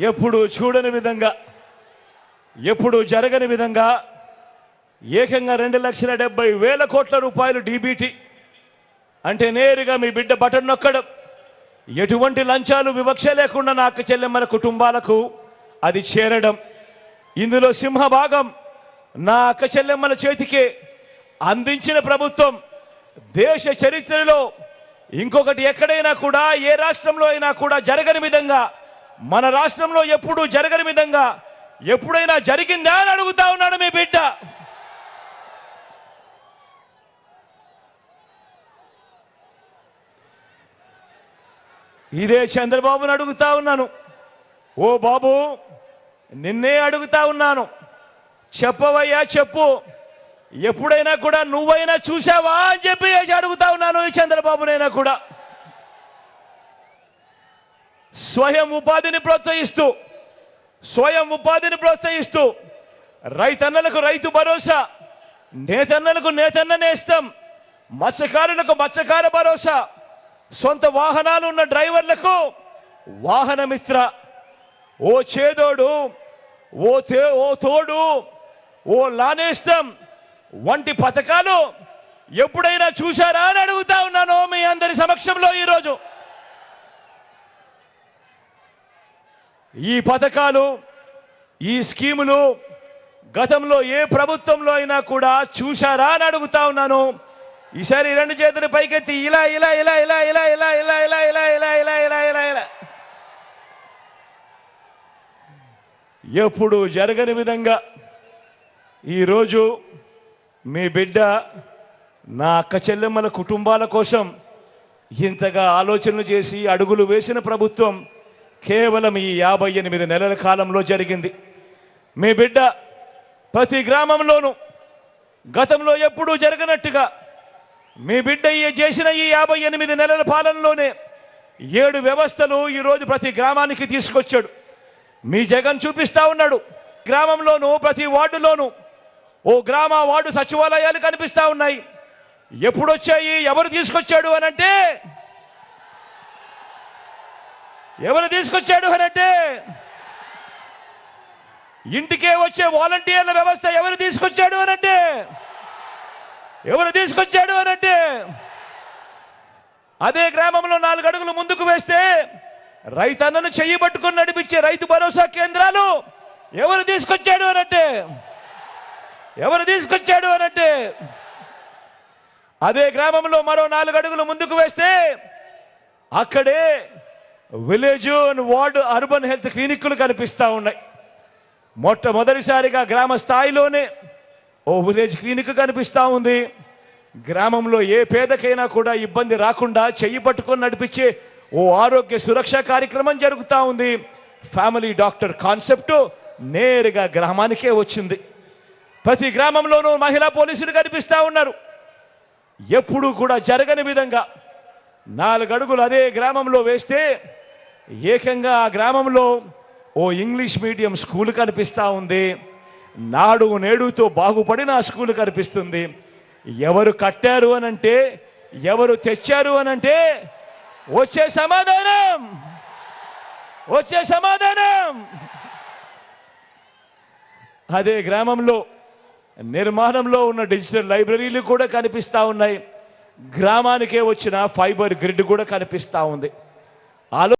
ఎప్పుడు చూడని విధంగా ఎప్పుడు జరగని విధంగా ఏకంగా రెండు లక్షల డెబ్బై వేల కోట్ల రూపాయలు డీబీటీ అంటే నేరుగా మీ బిడ్డ బటన్ నొక్కడం. ఎటువంటి లంచాలు వివక్ష లేకుండా నాకు చెల్లెమ్మల కుటుంబాలకు అది చేరడం. ఇందులో సింహ భాగం నా అక్క చెల్లెమ్మల చేతికే అందించిన ప్రభుత్వం దేశ చరిత్రలో ఇంకొకటి ఎక్కడైనా కూడా ఏ రాష్ట్రంలో అయినా కూడా జరగని విధంగా మన రాష్ట్రంలో ఎప్పుడూ జరగని విధంగా ఎప్పుడైనా జరిగిందా అని అడుగుతా ఉన్నాడు మీ బిడ్డ. ఇదే చంద్రబాబుని అడుగుతా ఉన్నాను. ఓ బాబు నిన్నే అడుగుతా ఉన్నాను. చెప్పవయ్యా చెప్పు. ఎప్పుడైనా కూడా నువ్వైనా చూసావా అని చెప్పి అడుగుతా ఉన్నాను ఈ చంద్రబాబునైనా కూడా. స్వయం ఉపాధిని ప్రోత్సహిస్తూ స్వయం ఉపాధిని ప్రోత్సహిస్తూ రైతన్నలకు రైతు భరోసా నేతన్నలకు నేతన్న నేస్తం మత్స్యకారులకు మత్స్యకార భరోసా సొంత వాహనాలు ఉన్న డ్రైవర్లకు వాహనమిత్ర. ఓ చేదోడు ఓ తే ఓ తోడు ఓ లానేస్తం వంటి పథకాలు ఎప్పుడైనా చూశారా అని అడుగుతా ఉన్నాను మీ అందరి సమక్షంలో ఈరోజు. ఈ పథకాలు ఈ స్కీములు గతంలో ఏ ప్రభుత్వంలో అయినా కూడా చూశారా అని అడుగుతా ఉన్నాను ఈసారి రెండు చేతులు పైకెత్తి ఇలా ఇలా ఇలా ఇలా ఇలా ఇలా ఇలా ఇలా ఇలా ఇలా ఇలా ఇలా ఇలా ఇలా ఎప్పుడు జరగని విధంగా ఈరోజు మీ బిడ్డ నా అక్క చెల్లెమ్మల కుటుంబాల కోసం ఇంతగా ఆలోచనలు చేసి అడుగులు వేసిన ప్రభుత్వం కేవలం ఈ యాభై ఎనిమిది నెలల కాలంలో జరిగింది. మీ బిడ్డ ప్రతి గ్రామంలోనూ గతంలో ఎప్పుడూ జరగనట్టుగా మీ బిడ్డ ఈ చేసిన ఈ యాభై ఎనిమిది నెలల పాలనలోనే ఏడు వ్యవస్థలు ఈరోజు ప్రతి గ్రామానికి తీసుకొచ్చాడు. మీ జగన్ చూపిస్తా ఉన్నాడు. గ్రామంలోనూ ప్రతి వార్డులోనూ ఓ గ్రామ వార్డు సచివాలయాలు కనిపిస్తూ ఉన్నాయి. ఎప్పుడొచ్చాయి? ఎవరు తీసుకొచ్చాడు అని అంటే ఎవరు తీసుకొచ్చాడు అని అంటే ఇంటికే వచ్చే వాలంటీర్ల వ్యవస్థ ఎవరు తీసుకొచ్చాడు అని అంటే ఎవరు తీసుకొచ్చాడు అని అంటే అదే గ్రామంలో నాలుగు అడుగులు ముందుకు వేస్తే రైతన్నను చెయ్యి పట్టుకొని నడిపించే రైతు భరోసా కేంద్రాలు ఎవరు తీసుకొచ్చాడు అనంటే ఎవరు తీసుకొచ్చాడు అనంటే అదే గ్రామంలో మరో నాలుగు అడుగులు ముందుకు వేస్తే అక్కడే village and ward urban health క్లినిక్లు కనిపిస్తూ ఉన్నాయి. మొట్టమొదటిసారిగా గ్రామ స్థాయిలోనే ఓ విలేజ్ క్లినిక్ కనిపిస్తూ ఉంది. గ్రామంలో ఏ పేదకైనా కూడా ఇబ్బంది రాకుండా చెయ్యి పట్టుకొని నడిపించే ఓ ఆరోగ్య సురక్ష కార్యక్రమం జరుగుతూ ఉంది. ఫ్యామిలీ డాక్టర్ కాన్సెప్ట్ నేరుగా గ్రామానికే వచ్చింది. ప్రతి గ్రామంలోనూ మహిళా పోలీసులు కనిపిస్తూ ఉన్నారు. ఎప్పుడూ కూడా జరగని విధంగా నాలుగడుగులు అదే గ్రామంలో వేస్తే ఏకంగా ఆ గ్రామంలో ఓ ఇంగ్లీష్ మీడియం స్కూల్ కనిపిస్తూ ఉంది. నాడు నేడుతో బాగుపడిన ఆ స్కూల్ కనిపిస్తుంది. ఎవరు కట్టారు అనంటే ఎవరు తెచ్చారు అనంటే వచ్చే సమాధానం! వచ్చే సమాధానం! అదే గ్రామంలో నిర్మాణంలో ఉన్న డిజిటల్ లైబ్రరీలు కూడా కనిపిస్తూ ఉన్నాయి. గ్రామానికే వచ్చిన ఫైబర్ గ్రిడ్ కూడా కనిపిస్తూ ఉంది. ఆలో